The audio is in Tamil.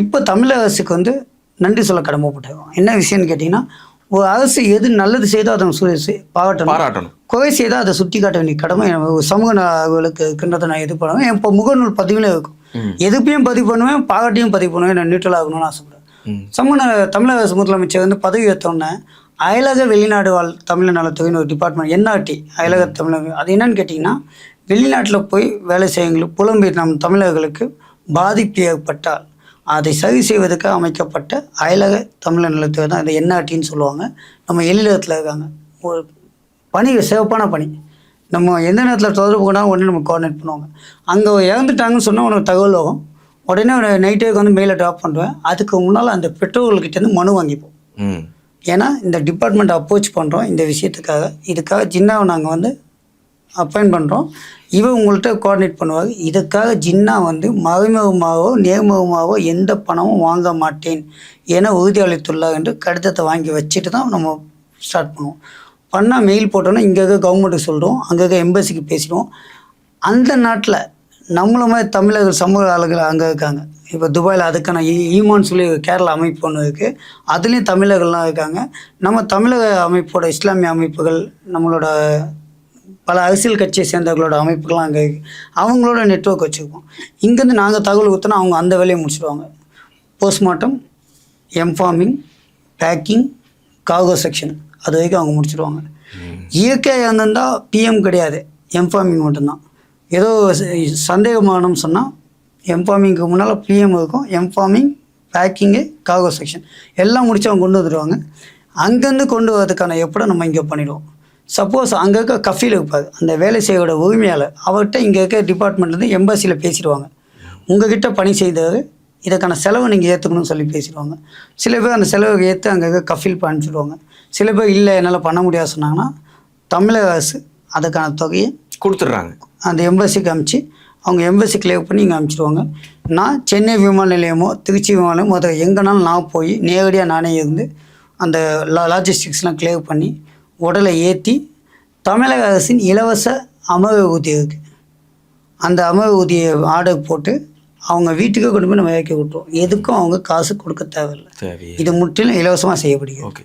இப்போ தமிழக அரசுக்கு வந்து நன்றி சொல்ல கடமைப்பட்டிருக்கோம். என்ன விஷயம்னு கேட்டிங்கன்னா ஒரு அரசு எது நல்லது செய்தோ அதை பாராட்டணும். பாராட்டணும். குறை செய்தால் அதை சுட்டி காட்ட வேண்டிய கடமை சமூக நலவுகளுக்கு இருக்கின்றதை நான் இது பண்ணுவேன். இப்போ முகநூல் பதிவில் இருக்கும். எதுப்பையும் பதிவு பண்ணுவேன் பாராட்டியும் பதிவு பண்ணுவேன். நான் நியூட்ரல் ஆகணும்னு ஆசைப்படுறேன். சமூக தமிழக அரசு முதலமைச்சர் வந்து பதவி ஏற்றோன்னே அயலக வெளிநாடு வாழ் தமிழ் நலத்துறைன்னு ஒரு டிபார்ட்மெண்ட் என்ஆர்டி அயலக தமிழக அது என்னன்னு கேட்டிங்கன்னா வெளிநாட்டில் போய் வேலை செய்யங்களுக்கு புலம்பெயர் நம் தமிழர்களுக்கு பாதிப்பு ஏற்பட்டால் அதை சரி செய்வதற்கு அமைக்கப்பட்ட அயலக தமிழர் நிலத்துறை தான் இந்த என்ஆர்டின்னு சொல்லுவாங்க. நம்ம எழிலகத்தில் இருக்காங்க. ஒரு பணி சிறப்பான பணி. நம்ம எந்த நேரத்தில் தொடர்பு கொண்டாலும் உடனே நம்ம கோஆர்டினேட் பண்ணுவாங்க. அங்கே இறந்துட்டாங்கன்னு சொன்னால் உனக்கு தகவல் வரும். உடனே நைட்டே வந்து மெயிலை ட்ராப் பண்ணுவேன் அதுக்கு முன்னால் அந்த பெற்றோர்கள்கிட்டேருந்து மனு வாங்கிப்போம். ஏன்னா இந்த டிபார்ட்மெண்ட் அப்ரோச் பண்ணுறோம் இந்த விஷயத்துக்காக. இதுக்காக ஜின்னாவை நாங்கள் வந்து அப்பாயின் பண்ணுறோம் இவன் உங்கள்கிட்ட கோஆர்டினேட் பண்ணுவாங்க. இதுக்காக ஜின்னா வந்து மறைமுகமாகவோ நேர்முகமாகவோ எந்த பணமும் வாங்க மாட்டேன் என உறுதியளித்துள்ளார் என்று கடிதத்தை வாங்கி வச்சுட்டு தான் நம்ம ஸ்டார்ட் பண்ணுவோம். பண்ணால் மெயில் போட்டோன்னா இங்கே கவர்மெண்ட்டுக்கு சொல்கிறோம் அங்கே எம்பசிக்கு பேசிடுவோம். அந்த நாட்டில் நம்மள மாதிரி தமிழர்கள் சமூக ஆளுகள் அங்கே இருக்காங்க. இப்போ துபாயில் அதுக்கான ஈ- ஈமான்னு சொல்லி கேரளா அமைப்பு ஒன்று இருக்குது அதுலேயும் தமிழர்கள்லாம் இருக்காங்க. நம்ம தமிழக அமைப்போட இஸ்லாமிய அமைப்புகள் நம்மளோட பல அரசியல் கட்சியை சேர்ந்தவர்களோட அமைப்புகள்லாம் அங்கே இருக்குது அவங்களோட நெட்வொர்க் வச்சுருக்கோம். இங்கேருந்து நாங்கள் தகவல் கொடுத்தோன்னா அவங்க அந்த வேலையை முடிச்சிடுவாங்க போஸ்ட்மார்ட்டம் எம்ஃபார்மிங் பேக்கிங் காகோ செக்ஷன் அது வரைக்கும் அவங்க முடிச்சிடுவாங்க இயற்கையாக இருந்திருந்தால் பிஎம் கிடையாது. எம்ஃபார்மிங் மட்டும்தான். ஏதோ ச- சந்தேகமானம் சொன்னால் எம்ஃபார்மிங்க்கு முன்னால் பிஎம் இருக்கும். எம்ஃபார்மிங் பேக்கிங்கு காகோ செக்ஷன் எல்லாம் முடிச்சு அவங்க கொண்டு வந்துடுவாங்க அங்கேருந்து கொண்டு வரதுக்கான எப்படோ நம்ம இங்கே பண்ணிடுவோம். சப்போஸ் அங்கே இருக்க கஃபீல் இருப்பார். அந்த வேலை செய்யோட உரிமையாளர். அவர்கிட்ட இங்கே இருக்க டிபார்ட்மெண்ட்லேருந்து எம்பசியில் பேசிடுவாங்க. உங்ககிட்ட பணி செய்தவர் இதுக்கான செலவை நீங்கள் ஏற்றுக்கணும்னு சொல்லி பேசிடுவாங்க. சில பேர் அந்த செலவை ஏற்று அங்கே இருக்க கஃபீல் அனுப்பிச்சிடுவாங்க. சில பேர் இல்லை என்னால் பண்ண முடியாது சொன்னாங்கன்னா தமிழக அரசு அதுக்கான தொகையை கொடுத்துட்றாங்க. அந்த எம்பசிக்கு அனுப்பிச்சு அவங்க எம்பசி கிளியர் பண்ணி இங்கே அனுப்பிச்சிடுவாங்க. நான் சென்னை விமான நிலையமோ திருச்சி விமான நிலையமோ முதல்ல எங்கேனாலும் நான் போய் நேரடியாக நானே இருந்து அந்த லா லாஜிஸ்டிக்ஸ்லாம் கிளியர் பண்ணி உடலை ஏற்றி தமிழக அரசின் இலவச அமர்வு ஊதியம் இருக்குது அந்த அமர்வு ஊதிய ஆர்டர் போட்டு அவங்க வீட்டுக்கு கொண்டு போய் நம்ம இறக்கி விட்டுருவோம். எதுக்கும் அவங்க காசு கொடுக்க தேவையில்லை. இது முற்றிலும் இலவசமாக செய்யப்படுகிறது. ஓகே.